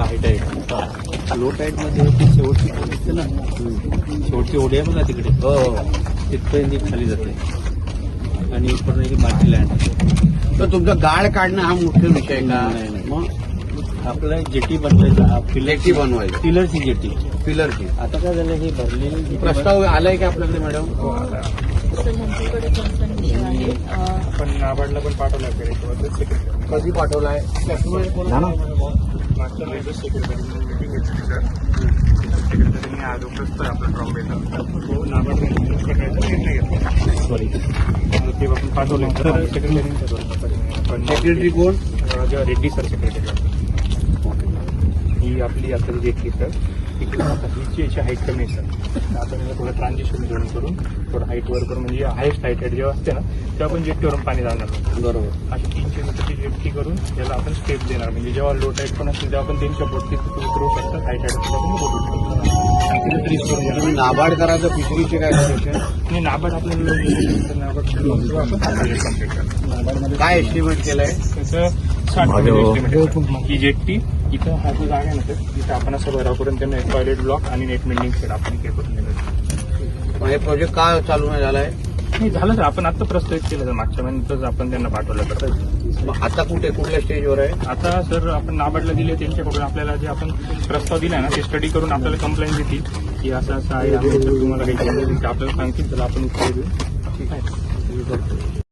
Height आहे low टाईटमध्ये ती शेवटची ओढी असते ना. शेवटची ओढी आहे बघा तिकडे. हो तिथपर्यंत ती खाली जाते. आणि पूर्ण ही बाकी लँड तर तुमचं गाळ काढणं हा मुख्य विषय का? नाही, नाही. मग आपल्याला जेटी बनवायचा. जेटी बनवायची. पिलरची जेटी पिलरची आता काय झालं हे भरलेली प्रस्ताव आलाय का आपल्याकडे मॅडम तसं ह्यांच्याकडे कन्सर्न हे आहे अं, पण नाबार्डला पण पाठवलं कधी मिटिंग घेतली सर सेक्रेटरीने आज उपस्थित आपला ड्रॉप भेटला तो नाबार्ड मॅनेज करण्याचा निर्णय घेतला सॉरी ते आपण पाठवलं. तर सेक्रेटरींच्या पण सेक्रेटरी कोण? रेड्डी सर सेक्रेटरी ही आपली आता जी घेतली सर आता हिची याची हाईट कमी आहे सर आपण याला थोडं ट्रान्झिशन झोन करून थोडं हाईट वर करून म्हणजे हायस्ट हाईट जेव्हा असते ना तेव्हा आपण जेट्टीवरून पाणी जाणार. बरोबर. अशी तीनशे मीटरची जेट्टी करून त्याला आपण स्टेप देणार. म्हणजे जेव्हा लो टाईट पण असेल तेव्हा आपण तीनशे बोट उतरवू शकतात हाय टाईट असेल आपण उतरवू शकतो. तुम्ही नाबार्ड करायचं फिशरीचे काय आणि नाबार्ड आपल्याला करतो नाबार्डमध्ये काय एस्टिमेट केलंय? त्याचं साठ. ही जेट्टी इथं हा जो जागा आहे ना तिथं आपण असं भराव करून त्यांना एक टॉयलेट ब्लॉक आणि नेट मेंडिंग सेट आपण हे करून दिलं हे प्रोजेक्ट का चालू नाही झालाय नाही झालं सर. आपण आता प्रस्तावित केलं सर. मागच्या महिन्यातच आपण त्यांना पाठवलं तर आता कुठे कुठल्या स्टेजवर आहे? आता सर आपण नाबार्डला दिले त्यांच्याकडून आपल्याला जे आपण प्रस्ताव दिला ना ते स्टडी करून आपल्याला कंप्लेंट देतील. की असं असं आहे. तुम्हाला काही तर आपल्याला सांगतील त्याला आपण उत्तर देऊ. ठीक आहे.